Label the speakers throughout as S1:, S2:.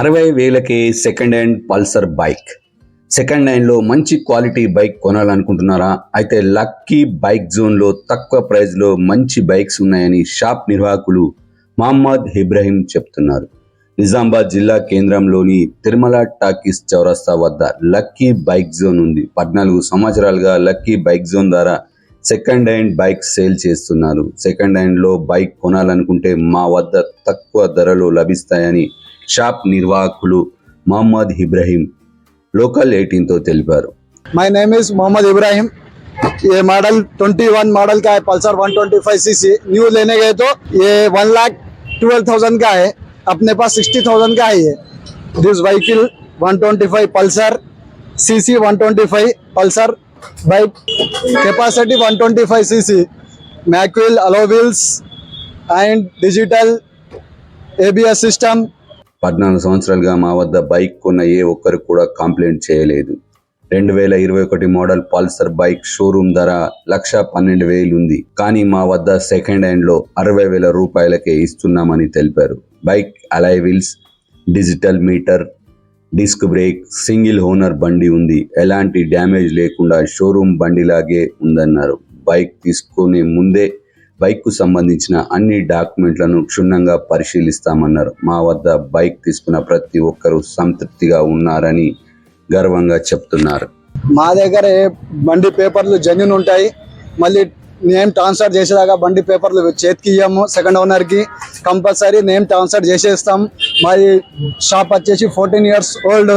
S1: అరవై వేలకే second hand Pulsar bike. Second హ్యాండ్లో మంచి క్వాలిటీ బైక్ కొనాలనుకుంటున్నారా? అయితే లక్కీ బైక్ జోన్లో తక్కువ ప్రైస్లో మంచి బైక్స్ ఉన్నాయని షాప్ నిర్వాహకులు మహమ్మద్ ఇబ్రహీం చెప్తున్నారు. నిజామాబాద్ జిల్లా కేంద్రంలోని తిరుమల టాకీస్ చౌరస్తా వద్ద లక్కీ బైక్ జోన్ ఉంది. పద్నాలుగు సంవత్సరాలుగా లక్కీ బైక్ జోన్ ద్వారా సెకండ్ హ్యాండ్ బైక్ సేల్ చేస్తున్నారు. సెకండ్ హ్యాండ్లో బైక్ కొనాలనుకుంటే మా వద్ద తక్కువ ధరలో లభిస్తాయని షాప్ నిర్వాహకులు మహమ్మద్ ఇబ్రహీం లోకల్ ఎయిటీన్తో తెలిపారు
S2: my name is Mohammed Ibrahim ये मॉडल 21 मॉडल का है पल्सर 125 सीसी न्यू लेने गए तो ये वन लाख ट्वेल्व थाउजेंड का है अपने पास सिक्सटी थाउजेंड का है ये this vehicle 125 Pulsar CC 125 Pulsar bike capacity 125 CC mag wheel alloy wheels and digital ABS system
S1: పద్నాలుగు సంవత్సరాలుగా మా వద్ద బైక్ కొన్న ఏ ఒక్కరు కూడా కంప్లైంట్ చేయలేదు. రెండు వేల ఇరవై ఒకటి మోడల్ పల్సర్ బైక్ షోరూమ్ ధర లక్ష పన్నెండు వేలు ఉంది. కానీ మా వద్ద సెకండ్ హ్యాండ్లో అరవై వేల రూపాయలకే ఇస్తున్నామని తెలిపారు. Bike alloy wheels digital meter disc brake single owner బండి ఉంది. ఎలాంటి డ్యామేజ్ లేకుండా షోరూమ్ బండిలాగే ఉందన్నారు. బైక్ తీసుకునే ముందే బైక్కు సంబంధించిన అన్ని డాక్యుమెంట్లను క్షుణ్ణంగా పరిశీలిస్తామన్నారు. మా వద్ద బైక్ తీసుకున్న ప్రతి ఒక్కరూ సంతృప్తిగా ఉన్నారని గర్వంగా చెప్తున్నారు.
S2: మా దగ్గర బండి పేపర్లు జెన్యున్ ఉంటాయి. మళ్ళీ నేమ్ ట్రాన్స్ఫర్ చేసేదాకా బండి పేపర్లు చేతికి ఇవ్వము సెకండ్ ఓనర్కి కంపల్సరీ నేమ్ ట్రాన్స్ఫర్ చేసేస్తాం. మరి షాప్ వచ్చేసి fourteen years old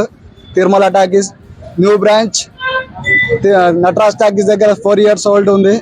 S2: Tirumala talkies new branch Nataraj talkies దగ్గర ఫోర్ ఇయర్స్ ఓల్డ్ ఉంది.